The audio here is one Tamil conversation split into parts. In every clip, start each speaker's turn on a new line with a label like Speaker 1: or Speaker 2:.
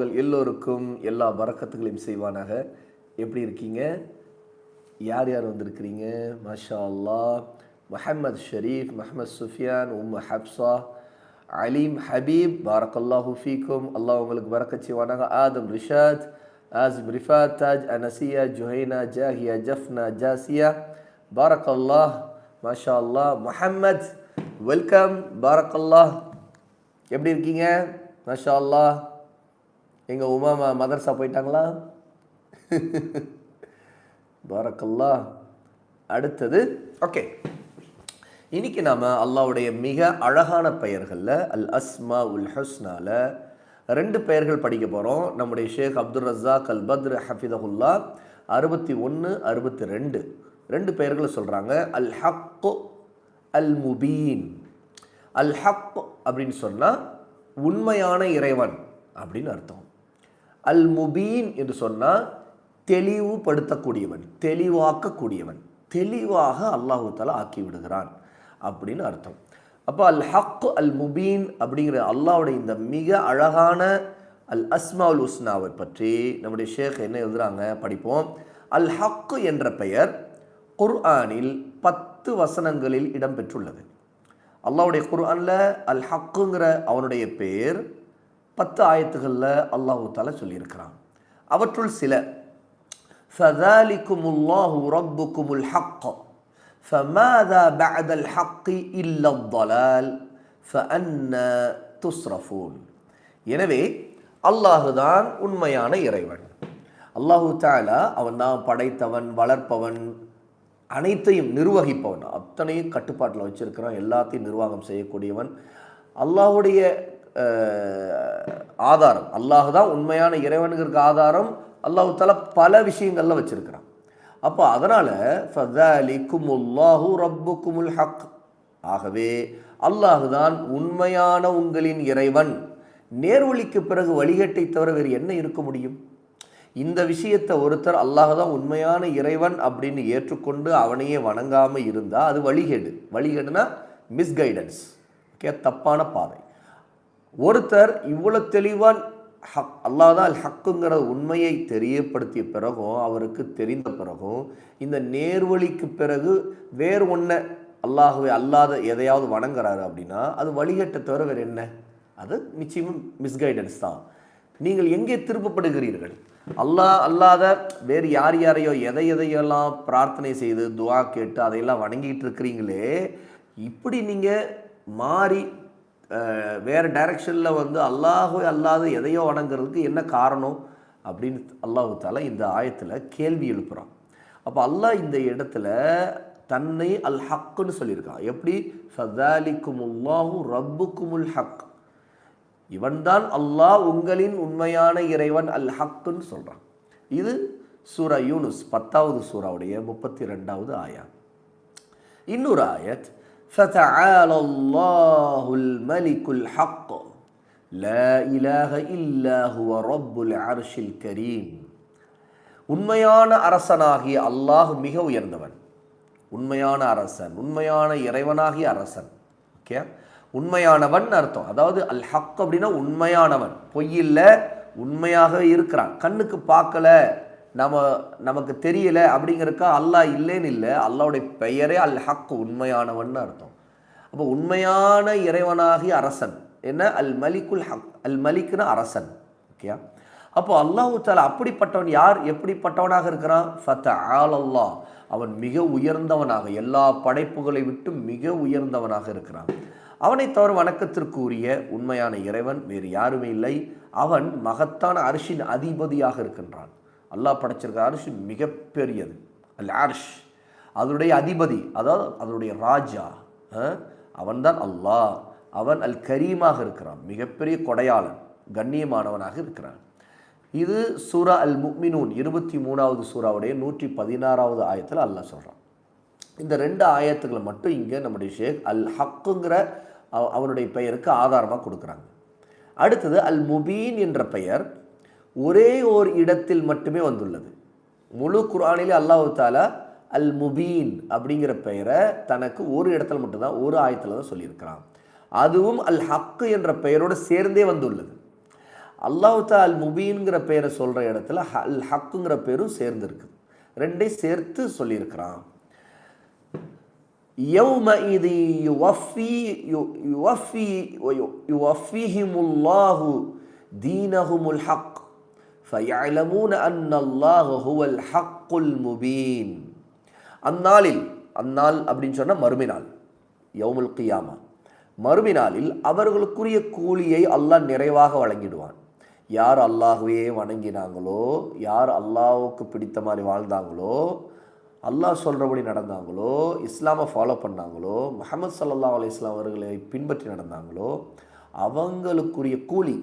Speaker 1: உங்கள் எல்லோருக்கும் எல்லா பறக்கத்துகளையும் செய்வானாக. எப்படி இருக்கீங்க? யார் யார் வந்திருக்கிறீங்க? மாஷா அல்லாஹ் முஹம்மது ஷரீஃப் முஹம்மது சுஃபியான் உம் ஹப்சா அலீம் ஹபீப் பாரக்கல்லாஹு ஃபீக்கும். அல்லாஹ் உங்களுக்கு பறக்கச் செய்வானாக. ஆதம் ரிஷாத் ஆசிம் ரிஃபாத் தாஜ் அனசியா ஜுஹைனா ஜாஹியா ஜஃப்னா ஜாசியா. பாரக்கல்லாஹ் மாஷா அல்லாஹ் முஹம்மத் வெல்கம். பாரக்கல்லாஹ். எப்படி இருக்கீங்க? மாஷா அல்லாஹ் எங்கள் உமா மதர்சா போயிட்டாங்களா? பாரக்கல்லா. அடுத்தது ஓகே. இன்னைக்கு நாம் அல்லாவுடைய மிக அழகான பெயர்களில் அல் அஸ்மா உல் ஹஸ்னால ரெண்டு பெயர்கள் படிக்க போகிறோம் நம்முடைய ஷேக் அப்துல் ரஸாக் அல் பத்ர் ஹஃபிதகுல்லா அறுபத்தி ஒன்று அறுபத்தி ரெண்டு. ரெண்டு பெயர்களை சொல்கிறாங்க அல் ஹக்கு அல் முபீன். அல் ஹக் அப்படின்னு சொன்னால் உண்மையான இறைவன் அப்படின்னு அர்த்தம். அல் முபீன் என்று சொன்னால் தெளிவுபடுத்தக்கூடியவன் தெளிவாக்கக்கூடியவன். தெளிவாக அல்லாஹு தாலா ஆக்கி விடுகிறான் அப்படின்னு அர்த்தம். அப்போ அல் ஹக் அல் முபீன் அப்படிங்கிற அல்லாஹ்வுடைய இந்த மிக அழகான அல் அஸ்மாவுல் உஸ்னாவை பற்றி நம்முடைய ஷேக் என்ன எழுதுகிறாங்க படிப்போம். அல் ஹக்கு என்ற பெயர் குர்ஆனில் பத்து வசனங்களில் இடம்பெற்றுள்ளது. அல்லாவுடைய குர்ஆனில் அல் ஹக்குங்கிற அவனுடைய பேர் பத்து ஆயத்துகளில் அல்லாஹு தாலா சொல்லியிருக்கிறான் அவற்றுள் சில فذلكم الله ربكم الحق فماذا بعد الحق إلا الضلال فأنا تصرفون எனவே அல்லாஹுதான் உண்மையான இறைவன் அல்லாஹு தாலா அவன் தான் படைத்தவன் வளர்ப்பவன் அனைத்தையும் நிர்வகிப்பவன் அத்தனையும் கட்டுப்பாட்டில் வச்சிருக்கிறான் எல்லாத்தையும் நிர்வாகம் செய்யக்கூடியவன் அல்லாஹுடைய ஆதாரம். அல்லாஹ் தான் உண்மையான இறைவனுக்கு ஆதாரம். அல்லாஹு தலா பல விஷயங்களில் வச்சிருக்கிறான். அப்போ அதனால் ஃபதாலிக்குமுல்லாஹு ரப்புக்குமுல் ஹக். ஆகவே அல்லாஹு தான் உண்மையான உங்களின் இறைவன். நேர்வழிக்கு பிறகு வழிகட்டை தவிர வேறு என்ன இருக்க முடியும்? இந்த விஷயத்தை ஒருத்தர் அல்லாஹ் தான் உண்மையான இறைவன் அப்படின்னு ஏற்றுக்கொண்டு அவனையே வணங்காமல் இருந்தால் அது வழிகேடு. வழிகேடுனா மிஸ்கைடன்ஸ் ஓகே? தப்பான பாதை. ஒருத்தர் இவ்வளோ தெளிவான் ஹக் அல்லாஹ் தான் அல் ஹக்குங்கிற உண்மையை தெரியப்படுத்திய பிறகும் அவருக்கு தெரிந்த பிறகும் இந்த நேர்வழிக்கு பிறகு வேறு ஒன்றை அல்லாஹுவை அல்லாத எதையாவது வணங்குறாரு அப்படின்னா அது வழிகட்ட தவிர வேறு என்ன? அது நிச்சயமும் மிஸ்கைடன்ஸ் தான். நீங்கள் எங்கே திருப்பப்படுகிறீர்கள்? அல்லாஹ் அல்லாத வேறு யார் யாரையோ எதை எதையெல்லாம் பிரார்த்தனை செய்து துவா கேட்டு அதையெல்லாம் வணங்கிட்டு இருக்கிறீங்களே இப்படி நீங்கள் மாறி வேறு டைரக்ஷனில் வந்து அல்லாஹு அல்லாது எதையோ வணங்குறதுக்கு என்ன காரணம் அப்படின்னு அல்லாஹு தாலா இந்த ஆயத்தில் கேள்வி எழுப்புகிறான் அப்போ அல்லாஹ் இந்த இடத்துல தன்னை அல் ஹக்குன்னு சொல்லியிருக்கான். எப்படி? ஃபதாலிக்கும் உல்லாஹு ரப்புக்குமுல் ஹக். இவன்தான் அல்லாஹ் உங்களின் உண்மையான இறைவன் அல் ஹக்குன்னு சொல்கிறான் இது சூரா யூனுஸ் பத்தாவது சூறாவுடைய முப்பத்தி ரெண்டாவது ஆயா. இன்னொரு ஆயத் فتعالى الله الملك الحق لا إله إلا هو رب العرش الكريم உண்மையான அரசனாகிய அல்லாஹ் மிக உயர்ந்தவன் உண்மையான அரசன் உண்மையான இறைவனாகிய அரசன் ஓகே உண்மையானவன் அர்த்தம் அதாவது அல் ஹக் அப்படின்னா உண்மையானவன் பொய்யில்ல உண்மையாக இருக்கிறான் கண்ணுக்கு பார்க்கல நம்ம நமக்கு தெரியலை அப்படிங்கிறக்கா அல்லாஹ் இல்லைன்னு இல்லை. அல்லாவுடைய பெயரே அல் ஹக் உண்மையானவன் அர்த்தம். அப்போ உண்மையான இறைவனாகிய அரசன். என்ன? அல் மலிக்குல் ஹக் அல் மலிக்குன்னு அரசன். ஓகே அப்போ அல்லாஹு தாலா அப்படிப்பட்டவன் யார்? எப்படிப்பட்டவனாக இருக்கிறான்? ஃபத்த ஆல் அல்லாஹ் அவன் மிக உயர்ந்தவனாக எல்லா படைப்புகளை விட்டு மிக உயர்ந்தவனாக இருக்கிறான். அவனை தவிர வணக்கத்திற்கு உரிய உண்மையான இறைவன் வேறு யாருமே இல்லை. அவன் மகத்தான அரிசின் அதிபதியாக இருக்கின்றான். அல்லாஹ் படைச்சிருக்க அரிசி மிகப்பெரியது. அல் அரிஷ் அதனுடைய அதிபதி அதாவது அதனுடைய ராஜா அவன்தான் அல்லாஹ். அவன் அல் கரீமாக இருக்கிறான் மிகப்பெரிய கொடையாளன் கண்ணியமானவனாக இருக்கிறான். இது சூரா அல் முக்மினூன் இருபத்தி மூணாவது சூறாவுடைய நூற்றி பதினாறாவது ஆயத்தில் அல்லாஹ் சொல்கிறான் இந்த ரெண்டு ஆயத்துக்களை மட்டும் இங்கே நம்முடைய ஷேக் அல் ஹக்குங்கிற அவனுடைய பெயருக்கு ஆதாரமாக கொடுக்குறாங்க. அடுத்தது அல் முபீன் என்ற பெயர் ஒரே ஒரு இடத்தில் மட்டுமே வந்துள்ளது. முழு குரானிலே அல்லாஹு தாலா அல் முபீன் அப்படிங்கிற பெயரை தனக்கு ஒரு இடத்துல மட்டும்தான் ஒரு ஆயத்தில் தான் சொல்லியிருக்கிறான். அதுவும் அல் ஹக்கு என்ற பெயரோடு சேர்ந்தே வந்துள்ளது. அல்லாஹுத்தா அல் முபீன்கிற பெயரை சொல்கிற இடத்துல அல் ஹக்குங்கிற பெயரும் சேர்ந்துருக்கு. ரெண்டையும் சேர்த்து சொல்லியிருக்கிறான். தீனஹுமுல் ஹக். ஃபயலமூன அன்னல்லாஹ் ஹுவல் ஹக்குல் முபீன் அந்நாளில் அந்நாள் அப்படின்னு சொன்னால் மறுமினால் யவுமுல் கியாமா. மறுமினாலில் அவர்களுக்குரிய கூலியை அல்லாஹ் நிறைவாக வழங்கிடுவான். யார் அல்லாஹுவே வணங்கினாங்களோ யார் அல்லாஹுக்கு பிடித்த மாதிரி வாழ்ந்தாங்களோ அல்லாஹ் சொல்கிறபடி நடந்தாங்களோ இஸ்லாமை ஃபாலோ பண்ணாங்களோ முகமது சல்லா அலி இஸ்லாம் அவர்களை பின்பற்றி நடந்தாங்களோ அவங்களுக்குரிய கூலி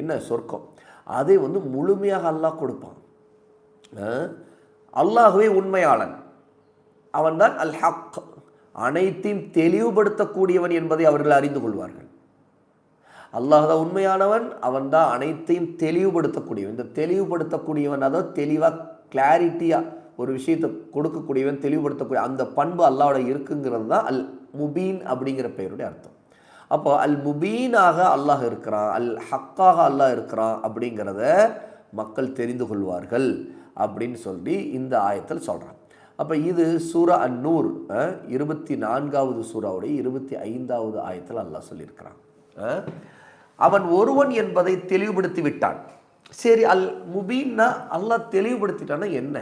Speaker 1: என்ன சொர்க்கம்? அதை வந்து முழுமையாக அல்லாஹ் கொடுப்பான். அல்லாஹுவே உண்மையாளன். அவன்தான் அல் ஹக் அனைத்தையும் தெளிவுபடுத்தக்கூடியவன் என்பதை அவர்கள் அறிந்து கொள்வார்கள். அல்லாஹ் தான் உண்மையானவன் அவன் தான் அனைத்தையும் தெளிவுபடுத்தக்கூடியவன். இந்த தெளிவுபடுத்தக்கூடியவன் அதாவது தெளிவாக கிளாரிட்டியாக ஒரு விஷயத்தை கொடுக்கக்கூடியவன் தெளிவுபடுத்தக்கூடிய அந்த பண்பு அல்லாவோட இருக்குங்கிறது தான் அல் முபீன் அப்படிங்கிற பெயருடைய அர்த்தம். அப்போ அல் முபீனாக அல்லாஹ் இருக்கிறான் அல் ஹக்காக அல்லாஹ் இருக்கிறான் அப்படிங்கிறத மக்கள் தெரிந்து கொள்வார்கள் அப்படின்னு சொல்லி இந்த ஆயத்தில் சொல்கிறான் அப்போ இது சூரா அந்நூர் இருபத்தி நான்காவது சூறாவுடைய இருபத்தி ஐந்தாவது ஆயத்தில் அல்லாஹ் சொல்லியிருக்கிறான். அவன் ஒருவன் என்பதை தெளிவுபடுத்தி விட்டான். சரி அல் முபீன்னா அல்லாஹ் தெளிவுபடுத்திட்டான்னா என்ன?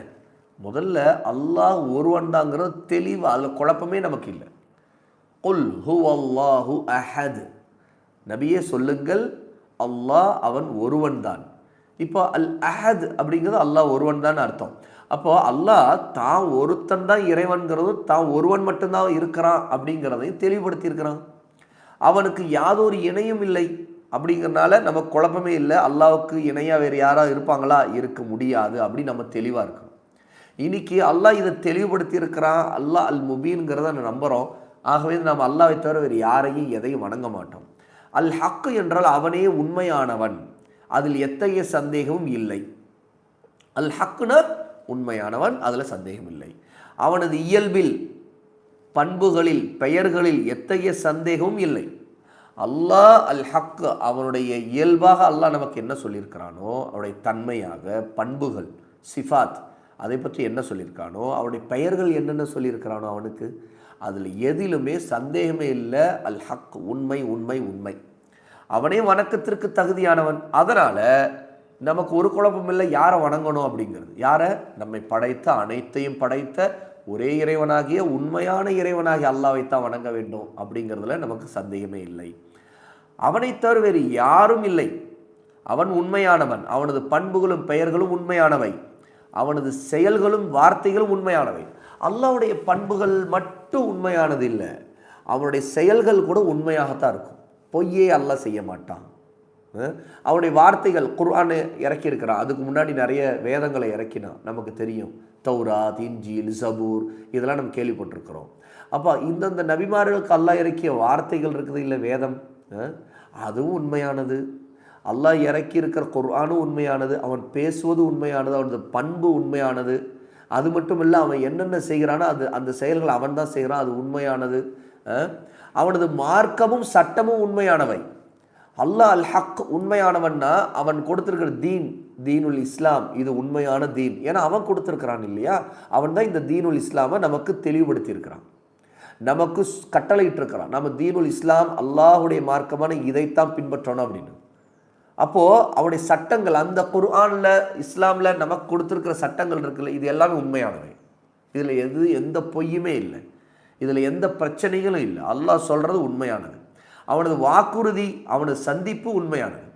Speaker 1: முதல்ல அல்லாஹ் ஒருவன் தாங்கிறது தெளிவு அதில் குழப்பமே நமக்கு இல்லை. குல் ஹுவல்லாஹு அஹத் நபியே சொல்லுங்கள் அல்லாஹ் அவன் ஒருவன் தான் இப்போ அல் அஹத் அப்படிங்கிறது அல்லாஹ் ஒருவன் தான் அர்த்தம். அப்போ அல்லாஹ் தான் ஒருத்தன் தான் இறைவன்கிறதும் தான் ஒருவன் மட்டும்தான் இருக்கிறான் அப்படிங்கிறதையும் தெளிவுபடுத்தியிருக்கிறான். அவனுக்கு யாதொரு இணையும் இல்லை அப்படிங்கிறனால நம்ம குழப்பமே இல்லை. அல்லாவுக்கு இணையாக வேறு யாராக இருப்பாங்களா? இருக்க முடியாது அப்படின்னு நம்ம தெளிவாக இருக்கணும். இன்னைக்கு அல்லாஹ் இதை தெளிவுபடுத்தி இருக்கிறான் அல்லாஹ் அல் முபீன்கிறத நம்புகிறோம் ஆகவே நாம் அல்லாவை தவிர வேறு யாரையும் எதையும் வணங்க மாட்டோம். அல் ஹக்கு என்றால் அவனே உண்மையானவன். அதில் எத்தகைய சந்தேகமும் இல்லை. அல் ஹக்குன உண்மையானவன் அதில் சந்தேகம் இல்லை. அவனது இயல்பில் பண்புகளில் பெயர்களில் எத்தகைய சந்தேகமும் இல்லை. அல்லாஹ் அல் ஹக் அவனுடைய இயல்பாக அல்லாஹ் நமக்கு என்ன சொல்லியிருக்கிறானோ அவருடைய தன்மையாக பண்புகள் சிஃபாத் அதை பற்றி என்ன சொல்லியிருக்கானோ அவருடைய பெயர்கள் என்னென்ன சொல்லியிருக்கிறானோ அவனுக்கு அதில் எதிலுமே சந்தேகமே இல்லை. அல் ஹக் உண்மை உண்மை உண்மை. அவனே வணக்கத்திற்கு தகுதியானவன். அதனால் நமக்கு ஒரு குழப்பம் இல்லை யாரை வணங்கணும் அப்படிங்கிறது. யாரை? நம்மை படைத்த அனைத்தையும் படைத்த ஒரே இறைவனாகிய உண்மையான இறைவனாகிய அல்லாவைத்தான் வணங்க வேண்டும் அப்படிங்கிறதுல நமக்கு சந்தேகமே இல்லை. அவனை தவிர வேறு யாரும் இல்லை. அவன் உண்மையானவன். அவனது பண்புகளும் பெயர்களும் உண்மையானவை. அவனது செயல்களும் வார்த்தைகளும் உண்மையானவை. அல்லாவுடைய பண்புகள் மட்டும் உண்மையானது இல்லை. அவனுடைய செயல்கள் கூட உண்மையாகத்தான் இருக்கும். பொய்யே அல்ல செய்ய மாட்டான். அவனுடைய வார்த்தைகள் குர்ஆனை இறக்கியிருக்கிறான். அதுக்கு முன்னாடி நிறைய வேதங்களை இறக்கினான் நமக்கு தெரியும். தௌரா இஞ்சில் சபூர் இதெல்லாம் நம்ம கேள்விப்பட்டிருக்கிறோம். அப்போ இந்தந்த நபிமார்களுக்கு அல்லாஹ் இறக்கிய வார்த்தைகள் இருக்குது இல்லை வேதம்? அதுவும் உண்மையானது. அல்லாஹ் இறக்கி இருக்கிற குர்ஆனும் உண்மையானது. அவன் பேசுவது உண்மையானது. அவனது பண்பு உண்மையானது. அது மட்டும் இல்லை அவன் என்னென்ன செய்கிறானோ அது அந்த செயல்கள் அவன் தான் செய்கிறான் அது உண்மையானது. அவனது மார்க்கமும் சட்டமும் உண்மையானவை. அல்லாஹ் அல் ஹக் உண்மையானவன்னா அவன் கொடுத்துருக்கிற தீன் தீனுல் இஸ்லாம் இது உண்மையான தீன். ஏன்னா அவன் கொடுத்துருக்கிறான் இல்லையா? அவன் தான் இந்த தீனுல் இஸ்லாமை நமக்கு தெளிவுபடுத்தியிருக்கிறான். நமக்கு கட்டளையிட்டு இருக்கிறான் நம்ம தீனுல் இஸ்லாம் அல்லாஹுடைய மார்க்கமான இதைத்தான் பின்பற்றணும் அப்படின்னு. அப்போது அவனுடைய சட்டங்கள் அந்த குர்ஆனில் இஸ்லாமில் நமக்கு கொடுத்துருக்கிற சட்டங்கள் இருக்குல்ல இது எல்லாமே உண்மையானவை. இதில் எது எந்த பொய்யுமே இல்லை. இதில் எந்த பிரச்சனைகளும் இல்லை. அல்லாஹ் சொல்கிறது உண்மையானது. அவனது வாக்குறுதி அவனது சந்திப்பு உண்மையானது.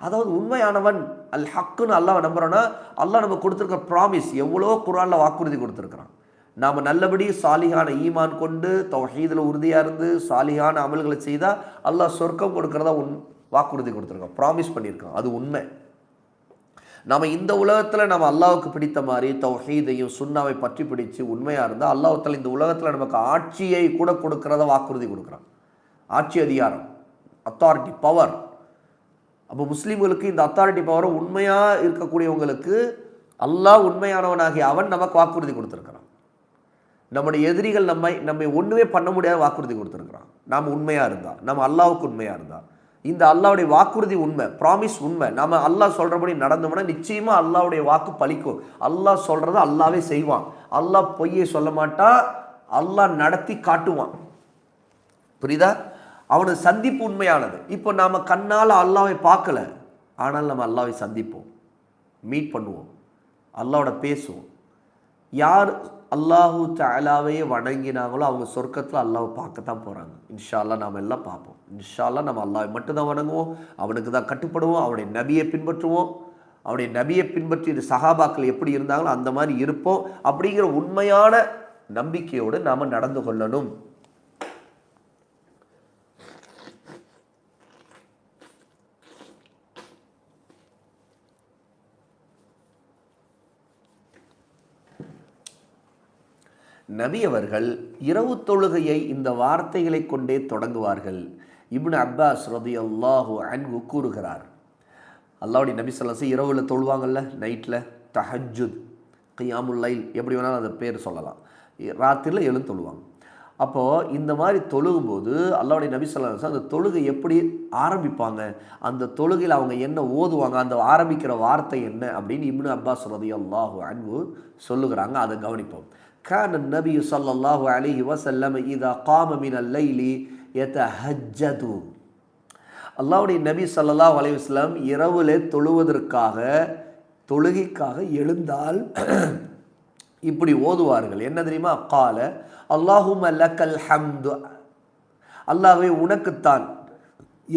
Speaker 1: அதாவது உண்மையானவன் அல் ஹக்குன்னு அல்லாஹ் நம்புறோன்னா அல்லாஹ் நம்ம கொடுத்துருக்க ப்ராமிஸ் எவ்வளோ குரானில் வாக்குறுதி கொடுத்துருக்குறான். நாம் நல்லபடி சாலிகான ஈமான் கொண்டு தொகையில் உறுதியாக இருந்து சாலிகான அமல்களை செய்தால் அல்லாஹ் சொர்க்கம் கொடுக்குறதா உன் வாக்குறுதி கொடுத்துருக்கோம். ப்ராமிஸ் பண்ணியிருக்கோம். அது உண்மை. நம்ம இந்த உலகத்தில் நம்ம அல்லாவுக்கு பிடித்த மாதிரி தௌஹீதையும் சுண்ணாவை பற்றி பிடிச்சு உண்மையாக இருந்தால் அல்லாஹத்தில் இந்த உலகத்தில் நமக்கு ஆட்சியை கூட கொடுக்குறத வாக்குறுதி கொடுக்குறான். ஆட்சி அதிகாரம் அத்தாரிட்டி பவர் அப்போ முஸ்லீம்களுக்கு இந்த அத்தாரிட்டி பவரை உண்மையாக இருக்கக்கூடியவங்களுக்கு அல்லாஹ் உண்மையானவனாகிய அவன் நமக்கு வாக்குறுதி கொடுத்துருக்கிறான். நம்முடைய எதிரிகள் நம்மை நம்மை ஒன்றுமே பண்ண முடியாத வாக்குறுதி கொடுத்துருக்குறான். நாம் உண்மையாக இருந்தால் நம்ம அல்லாவுக்கு உண்மையாக இருந்தால் இந்த அல்லாவுடைய வாக்குறுதி உண்மை ப்ராமிஸ் உண்மை. நம்ம அல்லாஹ் சொல்கிறபடி நடந்தோம்னா நிச்சயமாக அல்லாவுடைய வாக்கு பழிக்கும். அல்லாஹ் சொல்கிறத அல்லாவே செய்வான். அல்லாஹ் பொய்யை சொல்ல மாட்டான் அல்லாஹ் நடத்தி காட்டுவான். புரியுதா? அவனுக்கு சந்திப்பு உண்மையானது. இப்போ நாம் கண்ணால் அல்லாவை பார்க்கல ஆனால் நம்ம அல்லாவை சந்திப்போம். மீட் பண்ணுவோம். அல்லாவோட பேசுவோம். யார் அல்லாஹு தாலாவையே வணங்கினாங்களோ அவங்க சொர்க்கத்தில் அல்லாவை பார்க்கத்தான் போகிறாங்க இன்ஷால்லாம் நாம் எல்லாம் பார்ப்போம். இன்ஷால்லாம் நம்ம அல்லாவை மட்டும்தான் வணங்குவோம். அவனுக்கு தான் கட்டுப்படுவோம். அவனுடைய நபியை பின்பற்றுவோம். அவனுடைய நபியை பின்பற்றி சகாபாக்கள் எப்படி இருந்தாங்களோ அந்த மாதிரி இருப்போம் அப்படிங்கிற உண்மையான நம்பிக்கையோடு நாம் நடந்து கொள்ளணும். நபி அவர்கள் இரவு தொழுகையை இந்த வார்த்தைகளை கொண்டே தொடங்குவார்கள். இப்னு அப்பாஸ் ரதி அல்லாஹு அன்பு கூறுகிறார். அல்லாவுடைய நபி சொல்லசி இரவில் தொழுவாங்கல்ல? நைட்டில் தஹஜுத் கையாமுல்லைல் எப்படி வேணாலும் அதை பேர் சொல்லலாம். ராத்திரியில் எழுந்து தொழுவாங்க. அப்போது இந்த மாதிரி தொழுகும்போது அல்லாவுடைய நபி சொல்லலாம் அந்த தொழுகை எப்படி ஆரம்பிப்பாங்க? அந்த தொழுகையில் அவங்க என்ன ஓதுவாங்க? அந்த ஆரம்பிக்கிற வார்த்தை என்ன? அப்படின்னு இப்னு அப்பாஸ் ரதி அல்லாஹு அன்பு சொல்லுகிறாங்க. அதை கவனிப்போம். கான நபி சொல்லல்லாஹு அலிஹி வசல்லம் இதா காமமின் அல்லைலி எத்த ஹஜ்ஜது அல்லாவுடைய நபி சல்லாஹ் அலைவாஸ்லாம் இரவுல தொழுவதற்காக தொழுகைக்காக எழுந்தால் இப்படி ஓதுவார்கள். என்ன தெரியுமா? கால அல்லாஹும் லக்கல் ஹம்து. அல்லாஹ்வே உனக்குத்தான்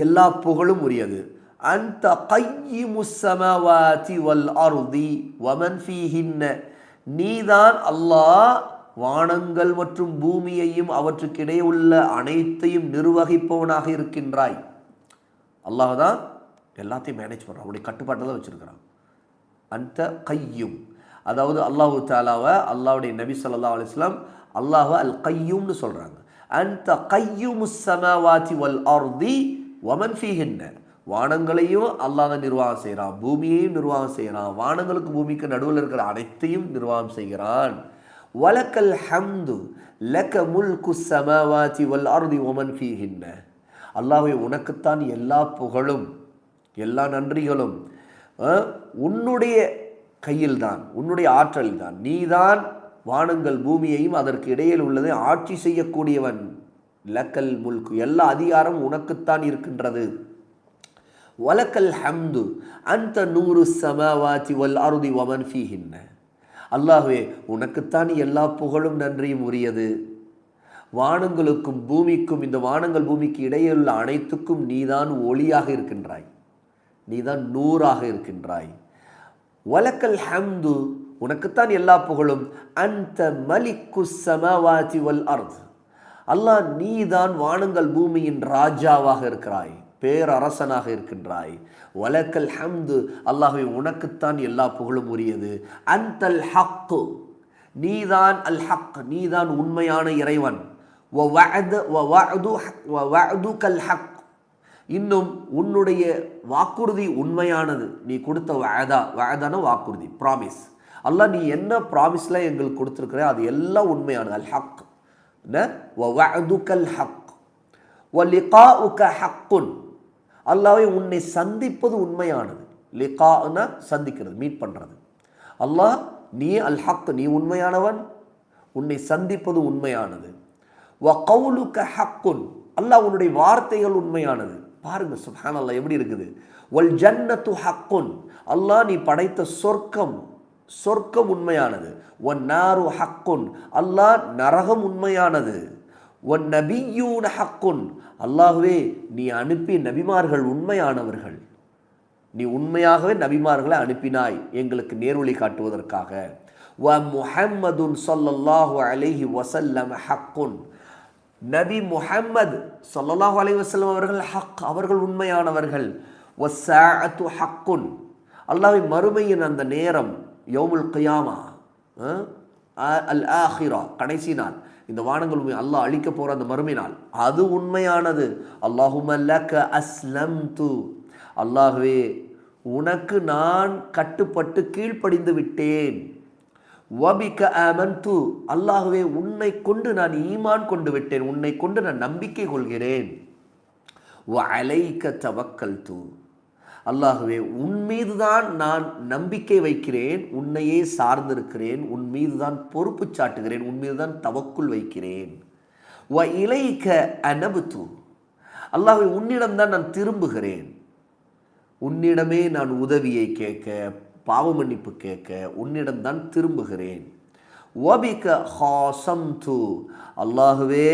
Speaker 1: எல்லா புகழும் உரியது. அந்த கையி முசமவாதி வல் அருதி வமன் ஃபீஹின்ன. நீதான் அல்லாஹ் வானங்கள் மற்றும் பூமியையும் அவற்றுக்கிடையே உள்ள அனைத்தையும் நிர்வகிப்பவனாக இருக்கின்றாய். அல்லாஹ் தான் எல்லாத்தையும் மேனேஜ் பண்ணுறான் அவனுடைய கட்டுப்பாட்டில் தான் வச்சுருக்கிறான். அந்த கையும். அதாவது அல்லாஹு தாலாவை அல்லாவுடைய நபி சொல்லா அலிஸ்லாம் அல்லாஹ் அல் கையும்னு சொல்கிறாங்க அந்த கையும் சமாவாத்தி வல் ஆர்தி ஒமன் ஃபீஹின்ன. வானங்களையும் அல்லாஹ் நிர்வாகம் செய்கிறான். பூமியையும் நிர்வாகம் செய்கிறான். வானங்களுக்கு பூமிக்கு நடுவில் இருக்கிற அனைத்தையும் நிர்வாகம் செய்கிறான். வலக்கல் ஹம்து லக்க முல்கு சமவாதி வல் ஆர்தி ஒமன் ஃபீஹின்ன. அல்லாஹை உனக்குத்தான் எல்லா புகழும் எல்லா நன்றிகளும் உன்னுடைய கையில் தான் உன்னுடைய ஆற்றல் தான் நீதான் வானங்கள் பூமியையும் அதற்கு இடையில் உள்ளதை ஆட்சி செய்யக்கூடியவன். லக்கல் முல்கு எல்லா அதிகாரம் உனக்குத்தான் இருக்கின்றது. வலக்கல் ஹம்து அந்த நூறு சமவாதி வல் அருதி வமன் ஃபீஹின்ன. அல்லாஹுவே உனக்குத்தான் எல்லா புகழும் நன்றியும் உரியது. வானங்களுக்கும் பூமிக்கும் இந்த வானங்கள் பூமிக்கு இடையே உள்ள அனைத்துக்கும் நீதான் ஒளியாக இருக்கின்றாய். நீதான் நூறாக இருக்கின்றாய். வலக்கல் ஹம்து உனக்குத்தான் எல்லா புகழும். அந்த மலிக்கு சமவாதி வல் அர்த். அல்லாஹ் நீதான் வானங்கள் பூமியின் ராஜாவாக இருக்கிறாய் பேரரசனாக இருக்கின்றாய். வலக்கல் ஹம்து அல்லாஹை உனக்குத்தான் எல்லா புகழும் உரியது. அந்தல் ஹக்கு நீதான் அல் ஹக் நீதான் உண்மையான இறைவன். ஹக். இன்னும் உன்னுடைய வாக்குறுதி உண்மையானது. நீ கொடுத்த வயதா வயதான வாக்குறுதி ப்ராமிஸ் அல்லாஹ் நீ என்ன ப்ராமிஸில் எங்களுக்கு கொடுத்துருக்குற அது எல்லாம் உண்மையானது. அல் ஹக். வதுக்கல் ஹக். ஒ லிகா உக்க ஹக்குன். அல்லாவை உன்னை சந்திப்பது உண்மையானது. லிகான்னா சந்திக்கிறது மீட் பண்ணுறது அல்லாஹ் நீ அல் ஹக் நீ உண்மையானவன். உன்னை சந்திப்பது உண்மையானது. வ கவுலுக்க ஹக்குன். அல்லாஹ் உன்னுடைய வார்த்தைகள் உண்மையானது. பாருங்க சுஹான் எப்படி இருக்குது? ஒல் ஜன்னத்து ஹக்குன். அல்லாஹ் நீ படைத்த சொர்க்கம் சொர்க்கம் உண்மையானது. ஒன் நாரு ஹக்குன். அல்லாஹ் நரகம் உண்மையானது. ஒன் நபியூன ஹக்குன். அல்லாஹுவே நீ அனுப்பிய நபிமார்கள் உண்மையானவர்கள். நீ உண்மையாகவே நபிமார்களை அனுப்பினாய் எங்களுக்கு நேர்வழி காட்டுவதற்காக. வ முஹம்மதுன் சொல்லல்லாஹு அலைஹி வசல்லம் ஹக்குன். நபி முஹம்மது சொல்லல்லாஹு அலைஹி அவர்கள் ஹக் அவர்கள் உண்மையானவர்கள். ஒசாத்து ஹக்குன். அல்லாஹ்வை மறுமையின் அந்த நேரம் யோமுல் கியாமா அல் ஆஹிரா கடைசி நாள். இந்த வானங்கள் உண்மை அல்லாஹ் அழிக்க போகிற அந்த மறுமை நாள். அது உண்மையானது. அல்லாஹும் அஸ்லம் து அல்லாஹுவே உனக்கு நான் கட்டுப்பட்டு கீழ்ப்படிந்து விட்டேன். வபிக்க ஆமன்து. அல்லாஹுவே உன்னை கொண்டு நான் ஈமான் கொண்டு விட்டேன். உன்னை கொண்டு நான் நம்பிக்கை கொள்கிறேன். வ அலைக்க தவக்கல் தூ அல்லாகவே உன் மீது தான் நான் நம்பிக்கை வைக்கிறேன். உன்னையே சார்ந்திருக்கிறேன். உன் மீது தான் பொறுப்பு சாட்டுகிறேன். உன் மீது தான் தவக்குள் வைக்கிறேன். வ இலைக்க அனபுத்து அல்லாஹ்வே உன்னிடம்தான் நான் திரும்புகிறேன். உன்னிடமே நான் உதவியை கேட்க பாவ மன்னிப்பு கேட்க உன்னிடம்தான் திரும்புகிறேன். ஓபிக ஹாசம் து அல்லாகவே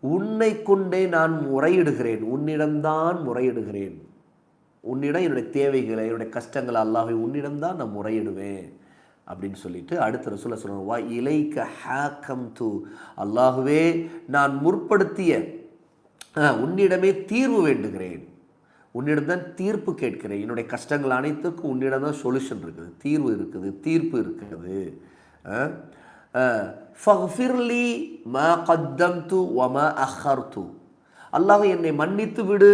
Speaker 1: உன்னை கொண்டே நான் முறையிடுகிறேன். உன்னிடம்தான் முறையிடுகிறேன். உன்னிடம் என்னுடைய தேவைகளை என்னுடைய கஷ்டங்களை அல்லாஹை உன்னிடம்தான் நான் முறையிடுவேன். அப்படின்னு சொல்லிட்டு அடுத்த ரசூல சொல்லுவாங்க வா இலைக்க ஹேக்கம் து அல்லாகவே நான் முற்படுத்திய உன்னிடமே தீர்வு வேண்டுகிறேன். உன்னிடம் தான் தீர்ப்பு கேட்கிறேன். என்னுடைய கஷ்டங்கள் அனைத்துக்கும் உன்னிடம் தான் சொல்யூஷன் இருக்குது. தீர்வு இருக்குது. தீர்ப்பு இருக்குது. ஃபஃபிர்லி ம கத்தம் து ஒம அஹர் அஹர்து. அல்லாஹ் என்னை மன்னித்து விடு.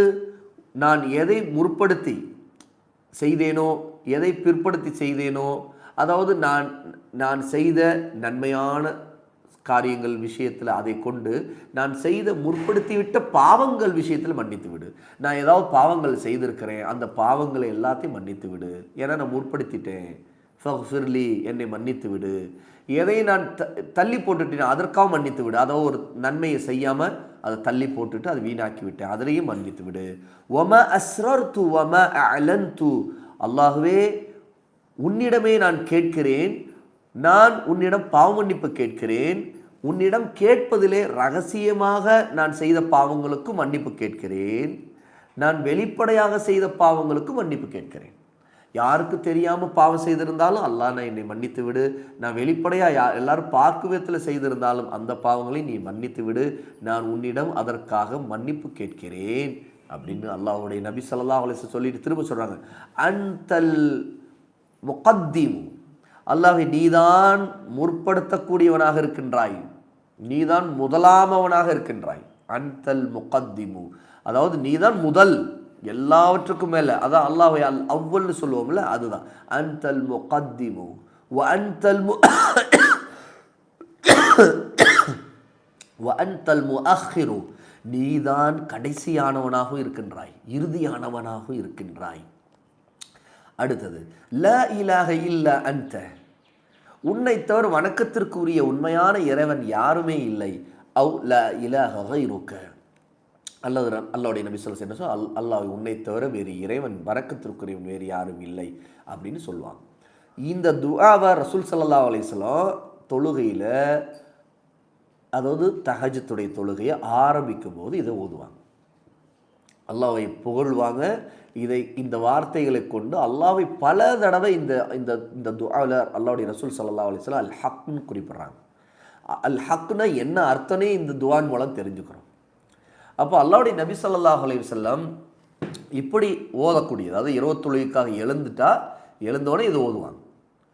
Speaker 1: நான் எதை முற்படுத்தி செய்தேனோ எதை பிற்படுத்தி செய்தேனோ அதாவது நான் நான் செய்த நன்மையான காரியங்கள் விஷயத்தில் அதை கொண்டு நான் செய்த முற்படுத்திவிட்ட பாவங்கள் விஷயத்தில் மன்னித்து விடு. நான் ஏதாவது பாவங்கள் செய்திருக்கிறேன் அந்த பாவங்களை எல்லாத்தையும் மன்னித்து விடு. ஏன்னா நான் முற்படுத்திட்டேன். ஃபக்ஃபிர்லி என்னை மன்னித்து விடு. எதை நான் த தள்ளி போட்டுட்டேன் அதற்காக மன்னித்து விடு. அதாவது ஒரு நன்மையை செய்யாமல் அதை தள்ளி போட்டுட்டு அதை வீணாக்கி விட்டேன். அதிலையும் மன்னித்து விடு. ஒம அஸ்ரர் து ஒம அலன் து அல்லாகவே உன்னிடமே நான் கேட்கிறேன். நான் உன்னிடம் பாவமன்னிப்பு கேட்கிறேன். உன்னிடம் கேட்பதிலே ரகசியமாக நான் செய்த பாவங்களுக்கும் மன்னிப்பு கேட்கிறேன். நான் வெளிப்படையாக செய்த பாவங்களுக்கும் மன்னிப்பு கேட்கிறேன். யாருக்கு தெரியாமல் பாவம் செய்திருந்தாலும் அல்லாஹ் நான் என்னை மன்னித்து விடு. நான் வெளிப்படையாக யா எல்லாரும் பார்க்க விதத்தில் செய்திருந்தாலும் அந்த பாவங்களை நீ மன்னித்து விடு. நான் உன்னிடம் அதற்காக மன்னிப்பு கேட்கிறேன். அப்படின்னு அல்லாஹ்வுடைய நபி சல்லா அலைஹி சொல்லிட்டு திரும்ப சொல்கிறாங்க அன்தல் முகத்தீம். அல்லாஹை நீதான் முற்படுத்தக்கூடியவனாக இருக்கின்றாய். நீதான் முதலாமவனாக இருக்கின்றாய். அன்தல் முகத்திமு. அதாவது நீதான் முதல். எல்லாவற்றுக்கும் மேலே. அதான் அல்லாஹை அல் அவ்வல்னு சொல்லுவோம்ல அதுதான். அன்தல் முகத்திமு. அன்தல் மு வ அன்தல் முஅஹிரு நீதான் கடைசியானவனாகவும் இருக்கின்றாய். இறுதியானவனாகவும் இருக்கின்றாய். அடுத்தது ல இலாக இல்ல அன்த. உன்னை தவிர வணக்கத்திற்குரிய உண்மையான இறைவன் யாருமே இல்லை. அவு ல இலாஹ இருக்க அல்லது அல்லாவுடைய நபி சொல்ல என்ன சொல் அல் அல்லாஹ் உன்னை தவிர வேறு இறைவன் வணக்கத்திற்குரியவன் வேறு யாரும் இல்லை அப்படின்னு சொல்லுவாங்க. இந்த துஆவை ரசூல் சல்லா அலிஸ்லாம் தொழுகையில் அதாவது தஹஜத்துடைய தொழுகையை ஆரம்பிக்கும் போது இதை ஓதுவாங்க. அல்லாவை புகழ்வாங்க. இதை இந்த வார்த்தைகளை கொண்டு அல்லாவை பல தடவை இந்த இந்த இந்த துஆவில் அல்லாவுடைய ரசூல் சல்லா அலைஹி வஸல்லம் அல் ஹக்னு குறிப்பிட்றாங்க. அல் ஹக்னா என்ன அர்த்தனே இந்த துவான் மூலம் தெரிஞ்சுக்கிறோம். அப்போ அல்லாவுடைய நபி சல்லாஹ் அலைஹி இப்படி ஓதக்கூடியது அதாவது இரவு தொழுகைக்காக எழுந்துட்டா எழுந்தோடனே இது ஓதுவாங்க.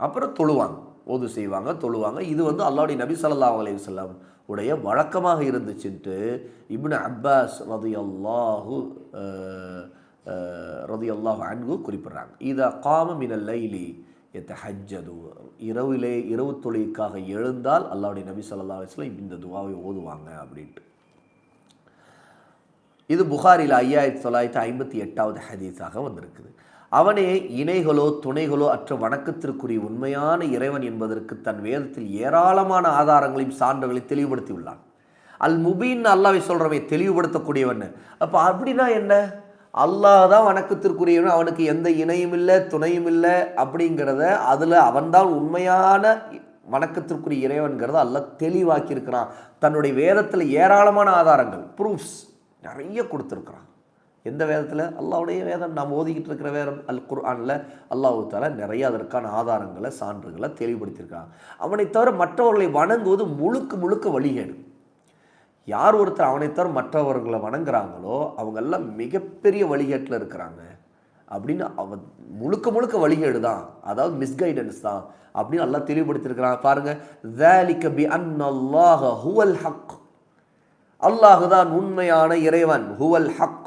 Speaker 1: அப்புறம் தொழுவாங்க. ஓது செய்வாங்க தொழுவாங்க. இது வந்து அல்லாவுடைய நபி சல்லா அலி வஸல்லம் உடைய வழக்கமாக இருந்துச்சுன்ட்டு இப்னு அப்பாஸ் ரதியல்லாஹு ரதியல்லாஹு அன்கு குறிப்பிடுறாங்க. இதை காம மினல் லைலி எத்தஹஜது இரவிலே இரவு தொழிலுக்காக எழுந்தால் அல்லாவுடைய நபி சல்லா அலிஸ்லாம் இந்த துவாவை ஓதுவாங்க அப்படின்ட்டு. இது புகாரில் ஐயாயிரத்தி தொள்ளாயிரத்தி ஐம்பத்தி எட்டாவது ஹதீஸாக வந்திருக்குது. அவனே இணைகளோ துணைகளோ அற்ற வணக்கத்திற்குரிய உண்மையான இறைவன் என்பதற்கு தன் வேதத்தில் ஏராளமான ஆதாரங்களையும் சான்றுகளையும் தெளிவுபடுத்தியுள்ளான். அல் முபீன் அல்லாவை சொல்கிறவை தெளிவுபடுத்தக்கூடியவன். அப்போ அப்படின்னா என்ன? அல்லாஹ் தான் வணக்கத்திற்குரியவன் அவனுக்கு எந்த இணையும் இல்லை துணையும் இல்லை அப்படிங்கிறத அதில் அவன்தான் உண்மையான வணக்கத்திற்குரிய இறைவன்கிறத அல்லாஹ் தெளிவாக்கியிருக்கிறான். தன்னுடைய வேதத்தில் ஏராளமான ஆதாரங்கள் ப்ரூஃப்ஸ் நிறைய கொடுத்துருக்குறான். எந்த வேதத்தில் அல்லாஹ்வுடைய வேதம் நாம் ஓதிக்கிட்டு இருக்கிற வேதம் அல் குர்ஆனில் அல்லாஹ் தாலா நிறைய அதற்கான ஆதாரங்களை சான்றுகளை தெளிவுபடுத்தியிருக்காங்க அவனை தவிர மற்றவர்களை வணங்குவது முழுக்க முழுக்க வழிகேடு யார் ஒருத்தர் அவனை தவிர மற்றவர்களை வணங்குறாங்களோ அவங்கெல்லாம் மிகப்பெரிய வழிகேட்டில் இருக்கிறாங்க அப்படின்னு அவன் முழுக்க முழுக்க வழிகேடு தான் அதாவது மிஸ்கைடன்ஸ் தான் அப்படின்னு எல்லாம் தெளிவுபடுத்தியிருக்கிறான் பாருங்க ذَلِكَ بِأَنَّ اللَّهَ هُوَ الْحَقُّ அல்லாஹ் தான் உண்மையான இறைவன் ஹுவல் ஹக்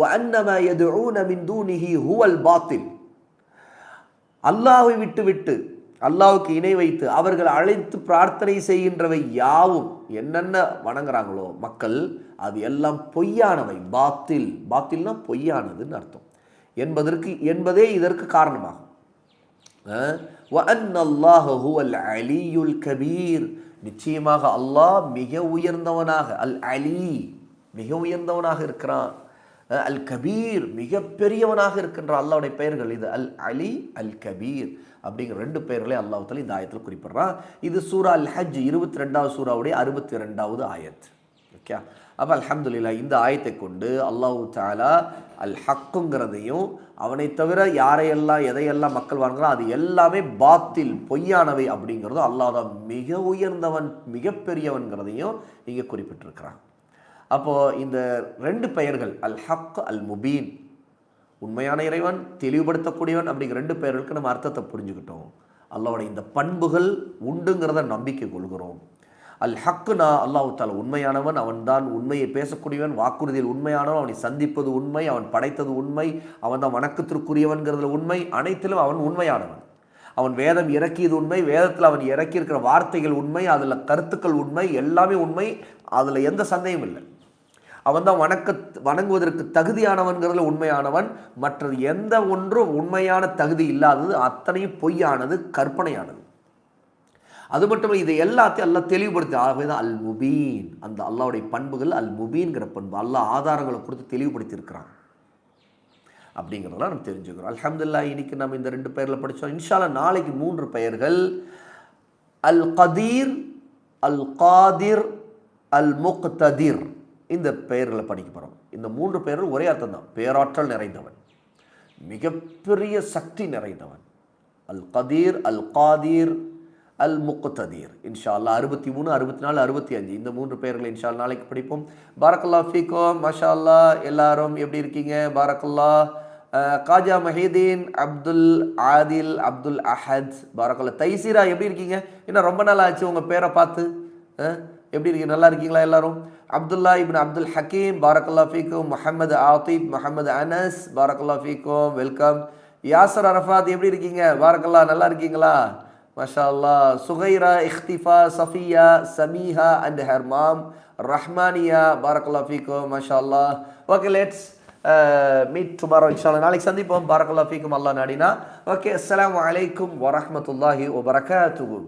Speaker 1: வன்னமா எதுன மிந்தூனிஹி ஹுவல் பாத்தில் அல்லாஹை விட்டுவிட்டு அல்லாவுக்கு இணை வைத்து அவர்கள் அழைத்து பிரார்த்தனை செய்கின்றவை யாவும் என்னென்ன வணங்குறாங்களோ மக்கள் அது எல்லாம் பொய்யானவை. பாத்தில் பாத்தில்னா பொய்யானதுன்னு அர்த்தம். என்பதற்கு என்பதே இதற்கு காரணமாகும். அலியுல் கபீர் நிச்சயமாக அல்லாஹ் மிக உயர்ந்தவனாக அல் அலி மிக உயர்ந்தவனாக இருக்கிறான். அல் கபீர் மிகப்பெரியவனாக இருக்கின்ற அல்லாவுடைய பெயர்கள் இது அல் அலி அல் கபீர் அப்படிங்கிற ரெண்டு பெயர்களே அல்லாஹத்தில் இந்த ஆயத்தில் குறிப்பிட்றான். இது சூரா அல் ஹஜ் இருபத்தி ரெண்டாவது சூறாவுடைய அறுபத்தி ரெண்டாவது ஆயத். ஓகே? அப்போ அல்ஹம்துலில்லா இந்த ஆயத்தை கொண்டு அல்லாஹு தாலா அல் ஹக்குங்கிறதையும் அவனை தவிர யாரையெல்லாம் எதையெல்லாம் மக்கள் வாங்குறோம் அது எல்லாமே பாத்தில் பொய்யானவை அப்படிங்கிறதும் அல்லாஹ் மிக உயர்ந்தவன் மிகப்பெரியவன்கிறதையும் இங்கே குறிப்பிட்டிருக்கிறான். அப்போது இந்த ரெண்டு பெயர்கள் அல் ஹக் அல் முபீன் உண்மையான இறைவன் தெளிவுபடுத்தக்கூடியவன் அப்படிங்கிற ரெண்டு பெயர்களுக்கு நம்ம அர்த்தத்தை புரிஞ்சுக்கிட்டோம். அல்லாவோட இந்த பண்புகள் உண்டுங்கிறத நம்பிக்கை கொள்கிறோம். அல் ஹக்குனா அல்லாஹு தால உண்மையானவன் அவன் தான் உண்மையை பேசக்கூடியவன் வாக்குறுதியில் உண்மையானவன் அவனை சந்திப்பது உண்மை அவன் படைத்தது உண்மை அவன் தான் வணக்கத்திற்குரியவன்கிறதுல உண்மை அனைத்திலும் அவன் உண்மையானவன். அவன் வேதம் இறக்கியது உண்மை வேதத்தில் அவன் இறக்கியிருக்கிற வார்த்தைகள் உண்மை அதில் கருத்துக்கள் உண்மை எல்லாமே உண்மை அதில் எந்த சந்தேகமும் இல்லை. அவன் தான் வணக்க வணங்குவதற்கு தகுதியானவன்கிறதுல உண்மையானவன். மற்ற எந்த ஒன்றும் உண்மையான தகுதி இல்லாதது அத்தனையும் பொய்யானது கற்பனையானது. அது மட்டும் இது எல்லாத்தையும் அல்லா தெளிவுபடுத்தி ஆகவே தான் அல் முபீன் அந்த அல்லாவுடைய பண்புகள் அல் முபீன்கிற பண்பு. அல்லா ஆதாரங்களை கொடுத்து தெளிவுபடுத்தி இருக்கிறான் அப்படிங்கிறதெல்லாம் நம்ம தெரிஞ்சுக்கிறோம். அலமதுல்லா இன்னைக்கு நம்ம இந்த ரெண்டு பெயரில் படித்தோம் இன்ஷால்லா நாளைக்கு மூன்று பெயர்கள். அல் கதீர் அல் காதிர் அல் முக்ததிர் இந்த பெயர்களை படிக்க போகிறோம் இந்த மூன்று பெயர்கள் ஒரே அர்த்தம் தான் பேராற்றல் நிறைந்தவன். மிகப்பெரிய சக்தி நிறைந்தவன். அல் கதீர் அல் காதீர் அல் முக்குத்ததீர் இன்ஷா அல்லா அறுபத்தி மூணு அறுபத்தி நாலு அறுபத்தி அஞ்சு. இந்த மூன்று பெயர்களை இன்ஷா நாளைக்கு படிப்போம். பாரக்கல்லா ஃபீகோ மஷா அல்லா எல்லாரும் எப்படி இருக்கீங்க? பாரக்கல்லா காஜா மஹீதீன் அப்துல் ஆதில் அப்துல் அஹத். பாரக்கல்லா தைசீரா எப்படி இருக்கீங்க? இன்னும் ரொம்ப நாள் ஆச்சு உங்கள் பேரை பார்த்து. எப்படி இருக்கீங்க? நல்லா இருக்கீங்களா எல்லாரும்? அப்துல்லா இபின் அப்துல் ஹக்கீம் பாரக்கல்லா ஃபீக்கும். முஹம்மது ஆத்திப் முஹம்மது அனஸ் பாரக்கல்லா ஃபீக்கும். வெல்கம். யாசர் அரஃபாத் எப்படி இருக்கீங்க? பாரக்கல்லா நல்லா இருக்கீங்களா? மஷா அல்லா Sukaira Iftifa Safiya Samiha and her mom Rahmaniya பாரக்கல்லா ஃபீக்கும். மஷா அல்லா okay let's meet tomorrow uh, இன்ஷால்லா நாளைக்கு சந்திப்போம். பாரக்கல்லா ஃபீக்கும் அல்லா நாடினா. ஓகே அஸ்லாம் வலைக்கும் வரமத்துல்லாஹி வபரகாத்துகு